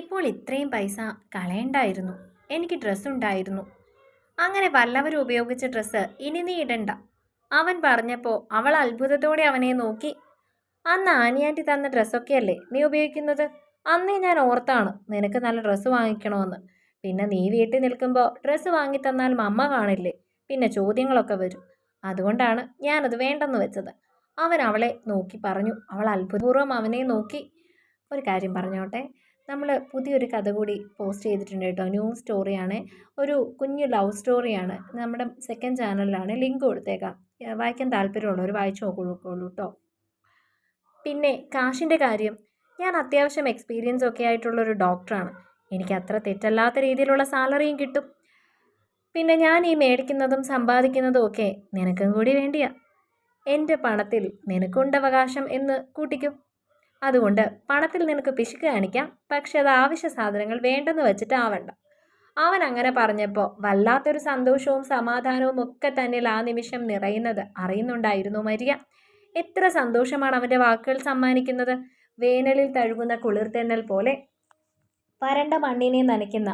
ഇപ്പോൾ ഇത്രയും പൈസ കളയണ്ടായിരുന്നു. എനിക്ക് ഡ്രസ്സ് ഉണ്ടായിരുന്നു അങ്ങനെ വല്ലവരും ഉപയോഗിച്ച ഡ്രസ്സ് ഇനി നീ ഇടണ്ട. അവൻ പറഞ്ഞപ്പോൾ അവൾ അത്ഭുതത്തോടെ അവനെ നോക്കി. അന്ന് ആനിയാന്റി തന്ന ഡ്രസ്സൊക്കെയല്ലേ നീ ഉപയോഗിക്കുന്നത്? അന്നേ ഞാൻ ഓർത്താണ് നിനക്ക് നല്ല ഡ്രസ്സ് വാങ്ങിക്കണമെന്ന് പിന്നെ നീ വീട്ടിൽ നിൽക്കുമ്പോൾ ഡ്രസ്സ് വാങ്ങി തന്നാൽ മമ്മ കാണില്ലേ? പിന്നെ ചോദ്യങ്ങളൊക്കെ വരും. അതുകൊണ്ടാണ് ഞാനത് വേണ്ടെന്ന് വെച്ചത്. അവൻ അവളെ നോക്കി പറഞ്ഞു. അവൾ അത്ഭുതപൂർവം അവനെ നോക്കി. ഒരു കാര്യം പറഞ്ഞോട്ടെ? നമ്മൾ പുതിയൊരു കഥ കൂടി പോസ്റ്റ് ചെയ്തിട്ടുണ്ട് കേട്ടോ. ന്യൂ സ്റ്റോറിയാണ്. ഒരു കുഞ്ഞു ലവ് സ്റ്റോറിയാണ് നമ്മുടെ സെക്കൻഡ് ചാനലിലാണ് ലിങ്ക് കൊടുത്തേക്കാം. വായിക്കാൻ താല്പര്യമുള്ളവർ വായിച്ചു നോക്കുള്ളൂ കേട്ടോ പിന്നെ കാശിന്റെ കാര്യം. ഞാൻ അത്യാവശ്യം എക്സ്പീരിയൻസ് ഒക്കെ ആയിട്ടുള്ളൊരു ഡോക്ടറാണ് എനിക്ക് അത്ര തെറ്റല്ലാത്ത രീതിയിലുള്ള സാലറിയും കിട്ടും. പിന്നെ ഞാൻ ഈ മേടിക്കുന്നതും സമ്പാദിക്കുന്നതും ഒക്കെ നിനക്കും കൂടി വേണ്ടിയാ. എന്റെ പണത്തിൽ നിനക്കുണ്ട് അവകാശം എന്ന് കൂട്ടിക്കും. അതുകൊണ്ട് പണത്തിൽ നിനക്ക് പിശുക്ക് കാണിക്കാം പക്ഷെ അത് ആവശ്യ സാധനങ്ങൾ വേണ്ടെന്ന് വെച്ചിട്ട് ആവണ്ട. അവൻ അങ്ങനെ പറഞ്ഞപ്പോൾ വല്ലാത്തൊരു സന്തോഷവും സമാധാനവും ഒക്കെ തന്നെ ആ നിമിഷം നിറയുന്നത് അറിയുന്നുണ്ടായിരുന്നു മരിയ. എത്ര സന്തോഷമാണ് അവന്റെ വാക്കുകൾ സമ്മാനിക്കുന്നത്. വേനലിൽ തഴുകുന്ന കുളിർത്തെന്നൽ പോലെ വരണ്ട മണ്ണിനെ നനയ്ക്കുന്ന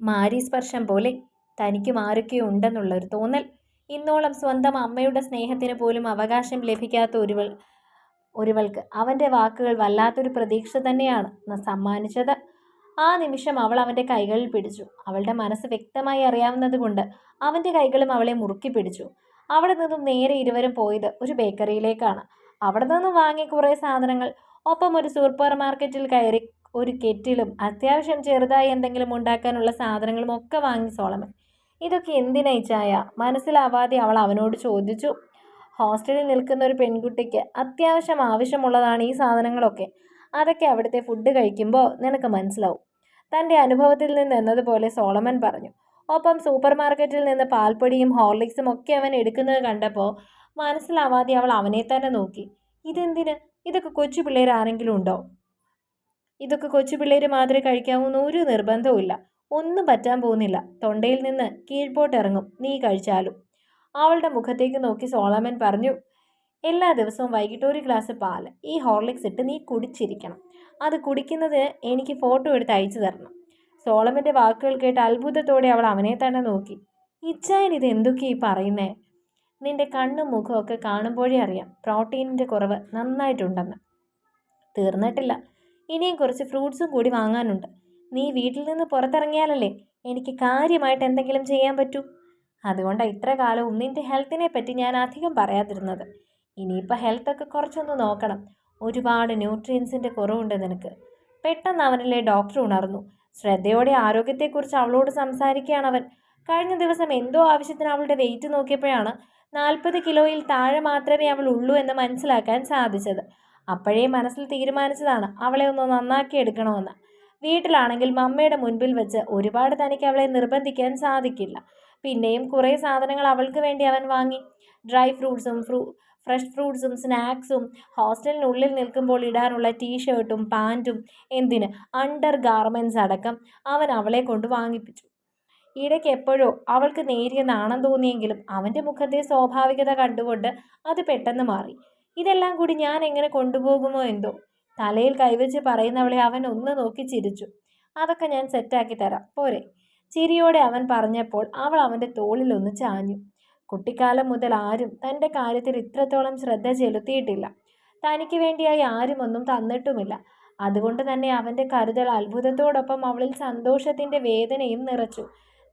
മാരിസ്പർശം പോലെ തനിക്കും ആരൊക്കെയോ ഉണ്ടെന്നുള്ളൊരു തോന്നൽ. ഇന്നോളം സ്വന്തം അമ്മയുടെ സ്നേഹത്തിന് പോലും അവകാശം ലഭിക്കാത്ത ഒരുവൾ ഒരുവൾക്ക്. അവന്റെ വാക്കുകൾ വല്ലാത്തൊരു പ്രതീക്ഷ തന്നെയാണ്. സമ്മാനിച്ചത്. ആ നിമിഷം അവൾ അവന്റെ കൈകളിൽ പിടിച്ചു. അവളുടെ മനസ്സ് വ്യക്തമായി അറിയാവുന്നതുകൊണ്ട് അവന്റെ കൈകളും അവളെ മുറുക്കി പിടിച്ചു. അവിടെ നിന്നും നേരെ ഇരുവരും പോയത് ഒരു ബേക്കറിയിലേക്കാണ്. അവിടെ നിന്നും വാങ്ങി കുറേ സാധനങ്ങൾ ഒപ്പം ഒരു സൂപ്പർ മാർക്കറ്റിൽ കയറി ഒരു കെറ്റിലും അത്യാവശ്യം ചെറുതായി എന്തെങ്കിലും ഉണ്ടാക്കാനുള്ള സാധനങ്ങളും ഒക്കെ വാങ്ങി സോളമൻ. ഇതൊക്കെ എന്തിനായി ചായ? മനസ്സിലാവാതെ അവൾ അവനോട് ചോദിച്ചു. ഹോസ്റ്റലിൽ നിൽക്കുന്ന ഒരു പെൺകുട്ടിക്ക് അത്യാവശ്യം ആവശ്യമുള്ളതാണ് ഈ സാധനങ്ങളൊക്കെ. അതൊക്കെ അവിടുത്തെ ഫുഡ് കഴിക്കുമ്പോൾ നിനക്ക് മനസ്സിലാവും. തന്റെ അനുഭവത്തിൽ നിന്ന് എന്നതുപോലെ സോളമൻ പറഞ്ഞു. ഒപ്പം സൂപ്പർ മാർക്കറ്റിൽ നിന്ന് പാൽപ്പൊടിയും ഹോർലിക്സും ഒക്കെ അവൻ എടുക്കുന്നത് കണ്ടപ്പോൾ മനസ്സിലാവാതെ അവൾ അവനെ തന്നെ നോക്കി. ഇതെന്തിന്? ഇതൊക്കെ കൊച്ചു പിള്ളേർ ആരെങ്കിലും ഉണ്ടോ? ഇതൊക്കെ കൊച്ചു പിള്ളേർ മാത്രമേ കഴിക്കാവൂന്ന് ഒരു നിർബന്ധവുമില്ല. ഒന്നും പറ്റാൻ പോകുന്നില്ല. തൊണ്ടയിൽ നിന്ന് കീഴ്പോട്ടിറങ്ങും. നീ കഴിച്ചാലും. അവളുടെ മുഖത്തേക്ക് നോക്കി സോളമൻ പറഞ്ഞു എല്ലാ ദിവസവും വൈകിട്ട് ഒരു ഗ്ലാസ് പാൽ ഈ ഹോർലിക്സ് ഇട്ട് നീ കുടിച്ചിരിക്കണം. അത് കുടിക്കുന്നത് എനിക്ക് ഫോട്ടോ എടുത്ത് അയച്ചു തരണം. സോളമന്റെ വാക്കുകൾ കേട്ട് അത്ഭുതത്തോടെ അവൾ അവനെ തന്നെ നോക്കി. ഇച്ചായൻ ഇത് എന്തൊക്കെയാ ഈ പറയുന്നേ? നിന്റെ കണ്ണും മുഖവും ഒക്കെ കാണുമ്പോഴേ അറിയാം പ്രോട്ടീനിന്റെ കുറവ് നന്നായിട്ടുണ്ടെന്ന്. തീർന്നിട്ടില്ല. ഇനിയും കുറച്ച് ഫ്രൂട്ട്സും കൂടി വാങ്ങാനുണ്ട്. നീ വീട്ടിൽ നിന്ന് പുറത്തിറങ്ങിയാലല്ലേ എനിക്ക് കാര്യമായിട്ട് എന്തെങ്കിലും ചെയ്യാൻ പറ്റൂ? അതുകൊണ്ടാണ് ഇത്ര കാലവും നിന്റെ ഹെൽത്തിനെ പറ്റി ഞാൻ അധികം പറയാതിരുന്നത്. ഇനിയിപ്പോൾ ഹെൽത്തൊക്കെ കുറച്ചൊന്ന് നോക്കണം. ഒരുപാട് ന്യൂട്രിയൻസിന്റെ കുറവുണ്ട് നിനക്ക്. പെട്ടെന്ന് അവനിലെ ഡോക്ടർ ഉണർന്നു. ശ്രദ്ധയോടെ ആരോഗ്യത്തെക്കുറിച്ച് അവളോട് സംസാരിക്കുകയാണ് അവൻ. കഴിഞ്ഞ ദിവസം എന്തോ ആവശ്യത്തിന് അവളുടെ വെയിറ്റ് നോക്കിയപ്പോഴാണ് നാൽപ്പത് കിലോയിൽ താഴെ മാത്രമേ അവൾ ഉള്ളൂ എന്ന് മനസ്സിലാക്കാൻ സാധിച്ചത്. അപ്പോഴേ മനസ്സിൽ തീരുമാനിച്ചതാണ് അവളെ ഒന്ന് നന്നാക്കി എടുക്കണമെന്ന്. വീട്ടിലാണെങ്കിൽ മമ്മയുടെ മുൻപിൽ വെച്ച് ഒരുപാട് തനിക്ക് അവളെ നിർബന്ധിക്കാൻ സാധിക്കില്ല. പിന്നെയും കുറേ സാധനങ്ങൾ അവൾക്ക് വേണ്ടി അവൻ വാങ്ങി. ഡ്രൈ ഫ്രൂട്ട്സും ഫ്രൂ ഫ്രഷ് ഫ്രൂട്ട്സും സ്നാക്സും ഹോസ്റ്റലിനുള്ളിൽ നിൽക്കുമ്പോൾ ഇടാനുള്ള ടീഷർട്ടും പാന്റും എന്തിന് അണ്ടർ ഗാർമെന്റ്സ് അടക്കം അവൻ അവളെ കൊണ്ട് വാങ്ങിപ്പിച്ചു. ഇടയ്ക്ക് എപ്പോഴോ അവൾക്ക് നേരിയ നാണം തോന്നിയെങ്കിലും അവന്റെ മുഖത്തെ സ്വാഭാവികത കണ്ടുകൊണ്ട് അത് പെട്ടെന്ന് മാറി. ഇതെല്ലാം കൂടി ഞാൻ എങ്ങനെ കൊണ്ടുപോകുമോ എന്തോ? തലയിൽ കൈവച്ച് പറയുന്നവളെ അവൻ ഒന്ന് നോക്കി ചിരിച്ചു. അതൊക്കെ ഞാൻ സെറ്റാക്കി തരാം. പോരെ. ചിരിയോടെ അവൻ പറഞ്ഞപ്പോൾ അവൾ അവന്റെ തോളിൽ ഒന്ന് ചാഞ്ഞു. കുട്ടിക്കാലം മുതൽ ആരും തന്റെ കാര്യത്തിൽ ഇത്രത്തോളം ശ്രദ്ധ ചെലുത്തിയിട്ടില്ല. തനിക്ക് വേണ്ടിയായി ആരും ഒന്നും തന്നിട്ടുമില്ല. അതുകൊണ്ട് തന്നെ അവന്റെ കരുതൽ അത്ഭുതത്തോടൊപ്പം അവളിൽ സന്തോഷത്തിന്റെ വേദനയും നിറച്ചു.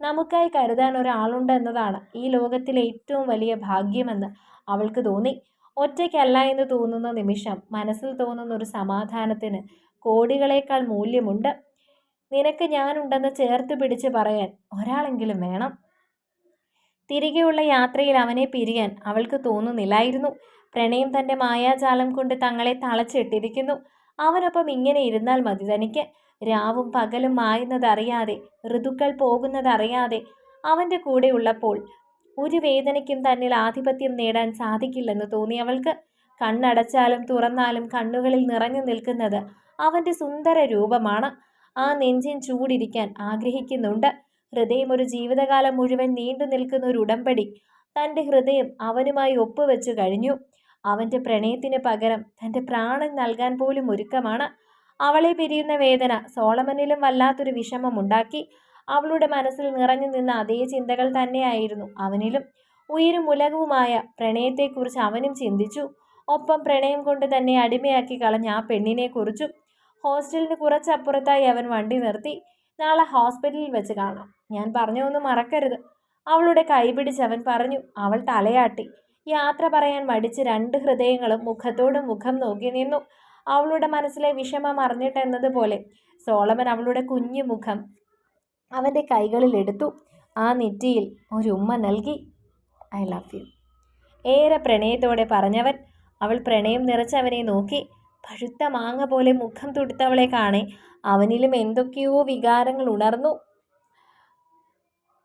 നമുക്കായി കരുതാൻ ഒരാളുണ്ടെന്നതാണ് ഈ ലോകത്തിലെ ഏറ്റവും വലിയ ഭാഗ്യമെന്ന് അവൾക്ക് തോന്നി. ഒറ്റയ്ക്കല്ല എന്ന് തോന്നുന്ന നിമിഷം മനസ്സിൽ തോന്നുന്ന ഒരു സമാധാനത്തിന് കോടികളേക്കാൾ മൂല്യമുണ്ട്. നിനക്ക് ഞാനുണ്ടെന്ന് ചേർത്ത് പിടിച്ച് പറയാൻ ഒരാളെങ്കിലും വേണം. തിരികെയുള്ള യാത്രയിൽ അവനെ പിരിയാൻ അവൾക്ക് തോന്നുന്നില്ലായിരുന്നു. പ്രണയം തന്റെ മായാജാലം കൊണ്ട് തങ്ങളെ തളച്ചിട്ടിരിക്കുന്നു. അവനൊപ്പം ഇങ്ങനെ ഇരുന്നാൽ മതി തനിക്ക്. രാവും പകലും മായുന്നതറിയാതെ ഋതുക്കൾ പോകുന്നതറിയാതെ അവന്റെ കൂടെ ഉള്ളപ്പോൾ ഒരു വേദനയ്ക്കും തന്നിൽ ആധിപത്യം നേടാൻ സാധിക്കില്ലെന്ന് തോന്നി അവൾക്ക്. കണ്ണടച്ചാലും തുറന്നാലും കണ്ണുകളിൽ നിറഞ്ഞു നിൽക്കുന്നത് അവന്റെ സുന്ദര രൂപമാണ്. ആ നെഞ്ചിൻ ചൂടിരിക്കാൻ ആഗ്രഹിക്കുന്നുണ്ട്. ഹൃദയം ഒരു ജീവിതകാലം മുഴുവൻ നീണ്ടു നിൽക്കുന്ന ഒരു ഉടമ്പടി തന്റെ ഹൃദയം അവനുമായി ഒപ്പുവെച്ചു കഴിഞ്ഞു. അവന്റെ പ്രണയത്തിന് പകരം തന്റെ പ്രാണൻ നൽകാൻ പോലും ഒരുക്കമാണ്. അവളെ പിരിയുന്ന വേദന സോളമനിലും വല്ലാത്തൊരു വിഷമമുണ്ടാക്കി. അവളുടെ മനസ്സിൽ നിറഞ്ഞു നിന്ന അതേ ചിന്തകൾ തന്നെയായിരുന്നു അവനിലും. ഉയരും ഉലകവുമായ പ്രണയത്തെക്കുറിച്ച് അവനും ചിന്തിച്ചു. ഒപ്പം പ്രണയം കൊണ്ട് തന്നെ അടിമയാക്കി കളഞ്ഞ ആ പെണ്ണിനെക്കുറിച്ചും ഹോസ്റ്റലിന് കുറച്ചപ്പുറത്തായി അവൻ വണ്ടി നിർത്തി. നാളെ ഹോസ്പിറ്റലിൽ വെച്ച് കാണാം. ഞാൻ പറഞ്ഞതൊന്നും മറക്കരുത് അവളുടെ കൈപിടിച്ച് അവൻ പറഞ്ഞു അവൾ തലയാട്ടി. യാത്ര പറയാൻ മടിച്ച് രണ്ട് ഹൃദയങ്ങളും മുഖത്തോട് മുഖം നോക്കി നിന്നു. അവളുടെ മനസ്സിലെ വിഷമം അറിഞ്ഞിട്ടെന്നതുപോലെ സോളമൻ അവളുടെ കുഞ്ഞു മുഖം അവന്റെ കൈകളിൽ എടുത്തു. ആ നെറ്റിയിൽ ഒരു ഉമ്മ നൽകി. ഐ ലവ് യു ഏറെ പ്രണയത്തോടെ പറഞ്ഞവൻ അവൾ പ്രണയം നിറച്ചവനെ നോക്കി. പഴുത്ത മാങ്ങ പോലെ മുഖം തുടുത്തവളെ കാണെ. അവനിലും എന്തൊക്കെയോ വികാരങ്ങൾ ഉണർന്നു.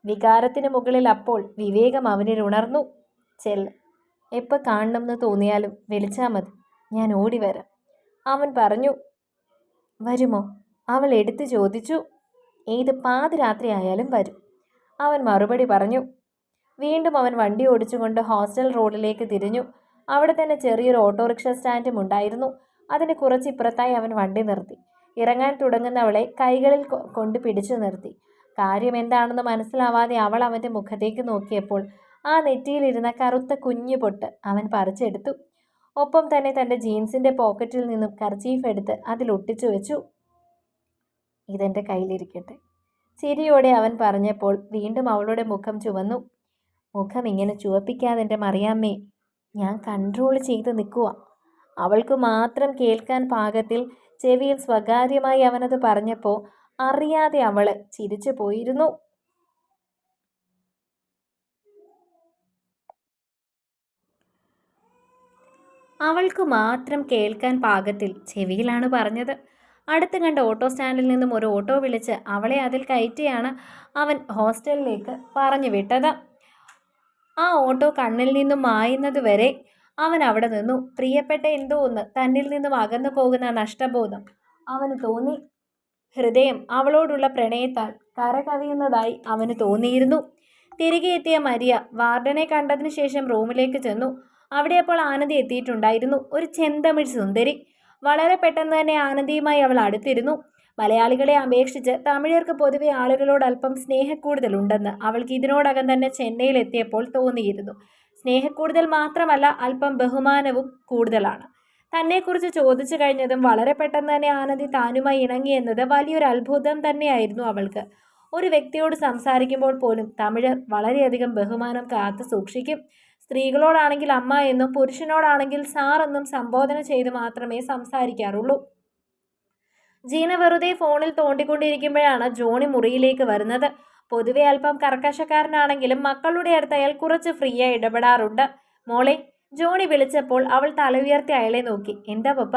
വികാരത്തിന് മുകളിൽ അപ്പോൾ വിവേകം അവനിൽ ഉണർന്നു. ചെൽ എപ്പോൾ കാണണമെന്ന് തോന്നിയാലും വിളിച്ചാൽ മതി. ഞാൻ ഓടി വരാം. അവൻ പറഞ്ഞു വരുമോ? അവൾ എടുത്തു ചോദിച്ചു. ഏത് പാതിരാത്രി ആയാലും വരും. അവൻ മറുപടി പറഞ്ഞു. വീണ്ടും അവൻ വണ്ടി ഓടിച്ചുകൊണ്ട് ഹോസ്റ്റൽ റോഡിലേക്ക് തിരിഞ്ഞു. അവിടെ തന്നെ ചെറിയൊരു ഓട്ടോറിക്ഷ സ്റ്റാൻഡും ഉണ്ടായിരുന്നു. അതിന് കുറച്ചിപ്പുറത്തായി അവൻ വണ്ടി നിർത്തി. ഇറങ്ങാൻ തുടങ്ങുന്നവളെ കൈകളിൽ കൊണ്ട് പിടിച്ചു നിർത്തി. കാര്യം എന്താണെന്ന് മനസ്സിലാവാതെ അവൾ അവന്റെ മുഖത്തേക്ക് നോക്കിയപ്പോൾ ആ നെറ്റിയിലിരുന്ന കറുത്ത കുഞ്ഞു പൊട്ട് അവൻ പറിച്ചെടുത്തു. ഒപ്പം തന്നെ തന്റെ ജീൻസിന്റെ പോക്കറ്റിൽ നിന്നും കർച്ചീഫ് എടുത്ത് അതിൽ ഒട്ടിച്ചു വെച്ചു. ഇതെന്റെ കയ്യിലിരിക്കട്ടെ. ചിരിയോടെ അവൻ പറഞ്ഞപ്പോൾ വീണ്ടും അവളുടെ മുഖം ചുവന്നു. മുഖം ഇങ്ങനെ ചുവപ്പിക്കാതെ എന്റെ മറിയാമ്മേ ഞാൻ കൺട്രോൾ ചെയ്ത് നിൽക്കുക അവൾക്ക് മാത്രം കേൾക്കാൻ പാകത്തിൽ ചെവിയിൽ സ്വകാര്യമായി അവനത് പറഞ്ഞപ്പോൾ അറിയാതെ അവൾ ചിരിച്ചു പോയിരുന്നു. അവൾക്ക് മാത്രം കേൾക്കാൻ പാകത്തിൽ ചെവിയിലാണ് പറഞ്ഞത്. അടുത്ത് കണ്ട ഓട്ടോ സ്റ്റാൻഡിൽ നിന്നും ഒരു ഓട്ടോ വിളിച്ച് അവളെ അതിൽ കയറ്റിയാണ് അവൻ ഹോസ്റ്റലിലേക്ക് പറഞ്ഞു വിട്ടത്. ആ ഓട്ടോ കണ്ണിൽ നിന്നും മായുന്നത് വരെ അവൻ അവിടെ നിന്നു. പ്രിയപ്പെട്ട എന്തോ ഒന്ന് തന്നിൽ നിന്നും അകന്നു പോകുന്ന നഷ്ടബോധം. അവന് തോന്നി. ഹൃദയം അവളോടുള്ള പ്രണയത്താൽ കരകവിയുന്നതായി അവന് തോന്നിയിരുന്നു. തിരികെ എത്തിയ മരിയ വാർഡനെ കണ്ടതിന് ശേഷം റൂമിലേക്ക് ചെന്നു. അവിടെ അപ്പോൾ ആനന്ദി എത്തിയിട്ടുണ്ടായിരുന്നു. ഒരു ചെന്തമിഴ് സുന്ദരി. വളരെ പെട്ടെന്ന് തന്നെ ആനന്ദിയുമായി അവൾ അടുത്തിരുന്നു. മലയാളികളെ അപേക്ഷിച്ച് തമിഴർക്ക് പൊതുവെ ആളുകളോട് അല്പം സ്നേഹക്കൂടുതലുണ്ടെന്ന് അവൾക്ക് ഇതിനോടകം തന്നെ ചെന്നൈയിൽ എത്തിയപ്പോൾ തോന്നിയിരുന്നു. സ്നേഹക്കൂടുതൽ മാത്രമല്ല അല്പം ബഹുമാനവും കൂടുതലാണ്. തന്നെക്കുറിച്ച് ചോദിച്ചു കഴിഞ്ഞതും വളരെ പെട്ടെന്ന് തന്നെ ആനന്ദി താനുമായി ഇണങ്ങി എന്നത് വലിയൊരു അത്ഭുതം തന്നെയായിരുന്നു അവൾക്ക്. ഒരു വ്യക്തിയോട് സംസാരിക്കുമ്പോൾ പോലും തമിഴർ വളരെയധികം ബഹുമാനം കാത്തു സൂക്ഷിക്കും. സ്ത്രീകളോടാണെങ്കിൽ അമ്മ എന്നും പുരുഷനോടാണെങ്കിൽ സാർ എന്നും സംബോധന ചെയ്ത് മാത്രമേ സംസാരിക്കാറുള്ളൂ. ജീന വെറുതെ ഫോണിൽ തോണ്ടിക്കൊണ്ടിരിക്കുമ്പോഴാണ് ജോണി മുറിയിലേക്ക് വരുന്നത്. പൊതുവെ അല്പം കർക്കശക്കാരനാണെങ്കിലും മക്കളുടെ അടുത്ത് അയാൾ കുറച്ച് ഫ്രീ ആയി ഇടപെടാറുണ്ട്. മോളെ ജോണി വിളിച്ചപ്പോൾ അവൾ തല ഉയർത്തി അയാളെ നോക്കി. എന്താ പപ്പ?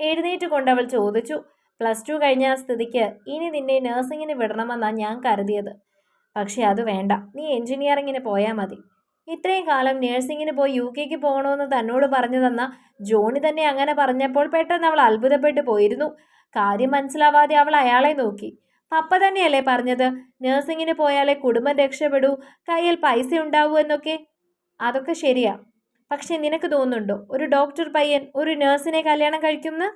എഴുന്നേറ്റ് കൊണ്ട് അവൾ ചോദിച്ചു. പ്ലസ് ടു കഴിഞ്ഞ സ്ഥിതിക്ക് ഇനി നിന്നെ നഴ്സിങ്ങിന് വിടണമെന്നാണ് ഞാൻ കരുതിയത്. പക്ഷേ അത് വേണ്ട. നീ എൻജിനീയറിങ്ങിന് പോയാൽ മതി. ഇത്രയും കാലം നഴ്സിങ്ങിന് പോയി യു കെക്ക് പോകണമെന്ന് തന്നോട് പറഞ്ഞു തന്ന ജോണി തന്നെ അങ്ങനെ പറഞ്ഞപ്പോൾ പെട്ടെന്ന് അവൾ അത്ഭുതപ്പെട്ടു പോയിരുന്നു. കാര്യം മനസ്സിലാവാതെ അവൾ അയാളെ നോക്കി. പപ്പ തന്നെയല്ലേ പറഞ്ഞത്? നഴ്സിങ്ങിന് പോയാലേ കുടുംബം രക്ഷപ്പെടൂ കയ്യിൽ പൈസ ഉണ്ടാവൂ എന്നൊക്കെ. അതൊക്കെ ശരിയാ. പക്ഷെ നിനക്ക് തോന്നുന്നുണ്ടോ? ഒരു ഡോക്ടർ പയ്യൻ ഒരു നഴ്സിനെ കല്യാണം കഴിക്കുമെന്ന്?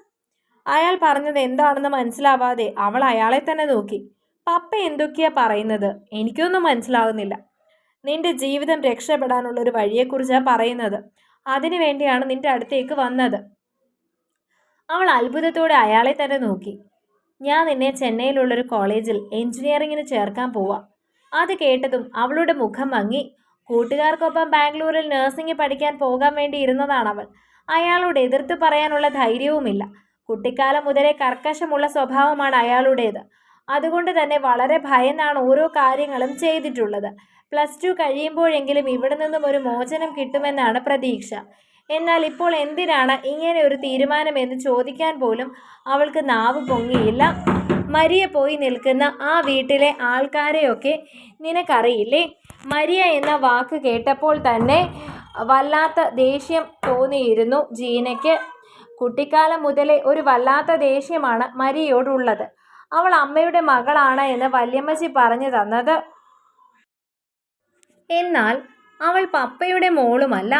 അയാൾ പറഞ്ഞത് എന്താണെന്ന് മനസ്സിലാവാതെ അവൾ അയാളെ തന്നെ നോക്കി. പപ്പ എന്തൊക്കെയാ പറയുന്നത്? എനിക്കൊന്നും മനസ്സിലാവുന്നില്ല. നിന്റെ ജീവിതം രക്ഷപ്പെടാനുള്ള ഒരു വഴിയെക്കുറിച്ചാണ് പറയുന്നത്. അതിനു വേണ്ടിയാണ് നിന്റെ അടുത്തേക്ക് വന്നത്. അവൾ അത്ഭുതത്തോടെ അയാളെ തന്നെ നോക്കി. ഞാൻ നിന്നെ ചെന്നൈയിലുള്ളൊരു കോളേജിൽ എഞ്ചിനീയറിങ്ങിന് ചേർക്കാൻ പോവാം. അത് കേട്ടതും അവളുടെ മുഖം മങ്ങി. കൂട്ടുകാർക്കൊപ്പം ബാംഗ്ലൂരിൽ നഴ്സിംഗ് പഠിക്കാൻ പോകാൻ വേണ്ടി ഇരുന്നതാണ് അവൾ അയാളോട് എതിർത്ത് പറയാനുള്ള ധൈര്യവുമില്ല. കുട്ടിക്കാലം മുതലേ കർക്കശമുള്ള സ്വഭാവമാണ് അയാളുടേത്. അതുകൊണ്ട് തന്നെ വളരെ ഭയന്നാണ് ഓരോ കാര്യങ്ങളും ചെയ്തിട്ടുള്ളത്. പ്ലസ് ടു കഴിയുമ്പോഴെങ്കിലും ഇവിടെ നിന്നും ഒരു മോചനം കിട്ടുമെന്നാണ് പ്രതീക്ഷ. എന്നാൽ ഇപ്പോൾ എന്തിനാണ് ഇങ്ങനെ ഒരു തീരുമാനമെന്ന് ചോദിക്കാൻ പോലും അവൾക്ക് നാവ് പൊങ്ങിയില്ല? മരിയ പോയി നിൽക്കുന്ന ആ വീട്ടിലെ ആൾക്കാരെയൊക്കെ നിനക്കറിയില്ലേ? മരിയ എന്ന വാക്ക് കേട്ടപ്പോൾ തന്നെ വല്ലാത്ത ദേഷ്യം തോന്നിയിരുന്നു ജീനയ്ക്ക്. കുട്ടിക്കാലം മുതലേ ഒരു വല്ലാത്ത ദേഷ്യമാണ് മരിയോടുള്ളത്. അവൾ അമ്മയുടെ മകളാണ് എന്ന് വല്യമ്മച്ചി പറഞ്ഞു തന്നത്. എന്നാൽ അവൾ പപ്പയുടെ മോളുമല്ല.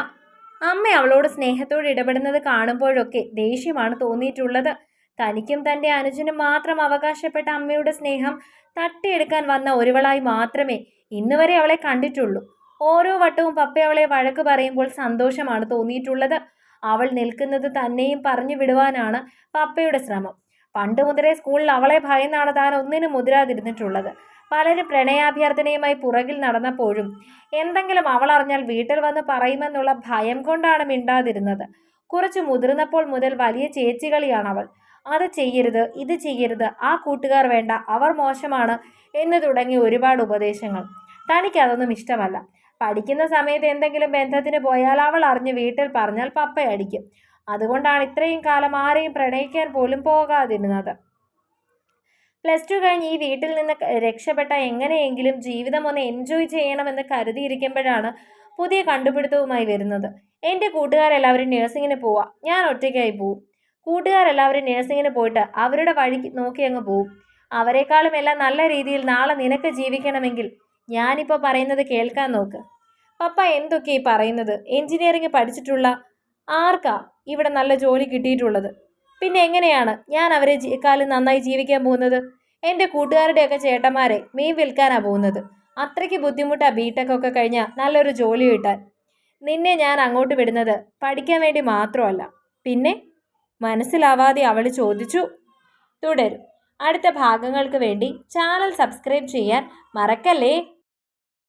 അമ്മ അവളോട് സ്നേഹത്തോട് ഇടപെടുന്നത് കാണുമ്പോഴൊക്കെ ദേഷ്യമാണ് തോന്നിയിട്ടുള്ളത്. തനിക്കും തന്റെ അനുജനും മാത്രം അവകാശപ്പെട്ട അമ്മയുടെ സ്നേഹം തട്ടിയെടുക്കാൻ വന്ന ഒരുവളായി മാത്രമേ ഇന്നുവരെ അവളെ കണ്ടിട്ടുള്ളൂ. ഓരോ വട്ടവും പപ്പ അവളെ വഴക്ക് പറയുമ്പോൾ സന്തോഷമാണ് തോന്നിയിട്ടുള്ളത്. അവൾ നിൽക്കുന്നത് തന്നെയും പറഞ്ഞു വിടുവാനാണ് പപ്പയുടെ ശ്രമം. പണ്ട് മുതലേ സ്കൂളിൽ അവളെ ഭയന്നാണ് താൻ ഒന്നിനും മുതിരാതിരുന്നിട്ടുള്ളത്. പലരും പ്രണയാഭ്യർത്ഥനയുമായി പുറകിൽ നടന്നപ്പോഴും എന്തെങ്കിലും അവൾ അറിഞ്ഞാൽ വീട്ടിൽ വന്ന് പറയുമെന്നുള്ള ഭയം കൊണ്ടാണ് മിണ്ടാതിരുന്നത്. കുറച്ച് മുതിർന്നപ്പോൾ മുതൽ വലിയ ചേച്ചികളിയാണ് അവൾ അത് ചെയ്യരുത് ഇത് ചെയ്യരുത് ആ കൂട്ടുകാർ വേണ്ട അവർ മോശമാണ് എന്ന് തുടങ്ങി ഒരുപാട് ഉപദേശങ്ങൾ. തനിക്കതൊന്നും ഇഷ്ടമല്ല. പഠിക്കുന്ന സമയത്ത് എന്തെങ്കിലും ബന്ധത്തിന് പോയാൽ അവൾ അറിഞ്ഞ് വീട്ടിൽ പറഞ്ഞാൽ പപ്പയടിക്കും. അതുകൊണ്ടാണ് ഇത്രയും കാലം ആരെയും പ്രണയിക്കാൻ പോലും പോകാതിരുന്നത്. പ്ലസ് ടു കഴിഞ്ഞ് ഈ വീട്ടിൽ നിന്ന് രക്ഷപ്പെട്ട എങ്ങനെയെങ്കിലും ജീവിതം ഒന്ന് എൻജോയ് ചെയ്യണമെന്ന് കരുതിയിരിക്കുമ്പോഴാണ് പുതിയ കണ്ടുപിടുത്തവുമായി വരുന്നത്. എന്റെ കൂട്ടുകാരെല്ലാവരും നഴ്സിങ്ങിന് പോവാ. ഞാൻ ഒറ്റയ്ക്കായി പോവും. കൂട്ടുകാരെല്ലാവരും നഴ്സിങ്ങിന് പോയിട്ട് അവരുടെ വഴി നോക്കി അങ്ങ് പോവും. അവരെക്കാളും എല്ലാം നല്ല രീതിയിൽ നാളെ നിനക്ക് ജീവിക്കണമെങ്കിൽ ഞാനിപ്പോൾ പറയുന്നത് കേൾക്കാൻ നോക്ക്. പപ്പ എന്തൊക്കെയായി പറയുന്നത്? എഞ്ചിനീയറിംഗ് പഠിച്ചിട്ടുള്ള ആർക്കാ ഇവിടെ നല്ല ജോലി കിട്ടിയിട്ടുള്ളത്? പിന്നെ എങ്ങനെയാണ്? ഞാൻ അവരെ കാലം നന്നായി ജീവിക്കാൻ പോകുന്നത്? എന്റെ കൂട്ടുകാരുടെയൊക്കെ ചേട്ടന്മാരെ മീൻ വിൽക്കാനാണ് പോകുന്നത്. അത്രയ്ക്ക് ബുദ്ധിമുട്ടാണ് ബിടെക് ഒക്കെ കഴിഞ്ഞാൽ നല്ലൊരു ജോലി കിട്ടാൻ. നിന്നെ ഞാൻ അങ്ങോട്ട് വിടുന്നത് പഠിക്കാൻ വേണ്ടി മാത്രമല്ല. പിന്നെ? മനസ്സിലാവാതെ അവൾ ചോദിച്ചു. തുടരും. അടുത്ത ഭാഗങ്ങൾക്ക് വേണ്ടി ചാനൽ സബ്സ്ക്രൈബ് ചെയ്യാൻ മറക്കല്ലേ?